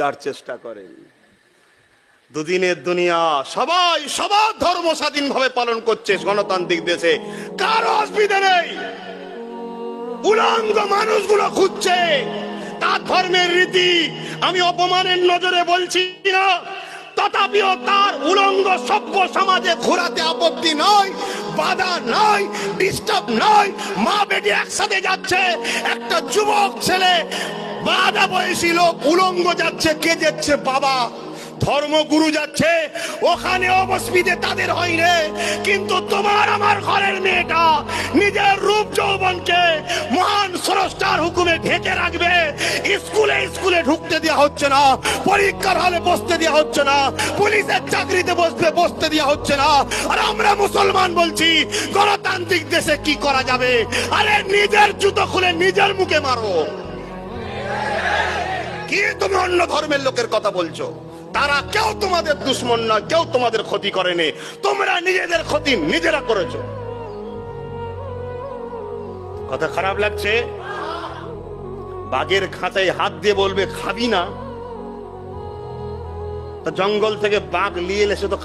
যার চেষ্টা করেন। দুদিনের দুনিয়া সবাই সবার ধর্ম স্বাধীনভাবে পালন করছে গণতান্ত্রিক দেশে। কারও অসুবিধা নেই। উলঙ্গ মানুষগুলো খুঁজছে। তার ধর্মের রীতি আমি অপমানের নজরে বলছি না। তথাপিও তার উলঙ্গ সভ্য সমাজে ঘোরাতে আপত্তি নয়। বাধা নয় ডিস্টার্ব নয় মা বেটি একসাথে যাচ্ছে। একটা যুবক ছেলে, বাধা বয়সী লোক উলঙ্গ যাচ্ছে, কে যাচ্ছে বাবা? ধর্মগুরু যাচ্ছে। ওখানে অবস্মিতে তাদের হয় রে। কিন্তু তোমার আমার ঘরের মেয়েটা নিজের হুকুমে ঢেকে রাখবে। স্কুলে স্কুলে ঢুকতে দেওয়া হচ্ছে না। পরীক্ষার হলে বসতে দেওয়া হচ্ছে না। পুলিশের চাকরিতে বসবে, বসতে দেওয়া হচ্ছে না। আর আমরা মুসলমান বলছি, গণতান্ত্রিক দেশে কি করা যাবে? আরে নিজের জুতো খুলে নিজের মুখে মারো। কি তুমি অন্য ধর্মের লোকের কথা বলছো? তারা কেউ তোমাদের দুশ্মন না কেউ তোমাদের ক্ষতি করেনি। তোমরা নিজেদের ক্ষতি নিজেরা করেছ। কথা খারাপ লাগছে? বাঘের খাঁচায় হাত দিয়ে বলবে, খাবি না? তা জঙ্গল থেকে বাঘ নিয়ে এলে সে তো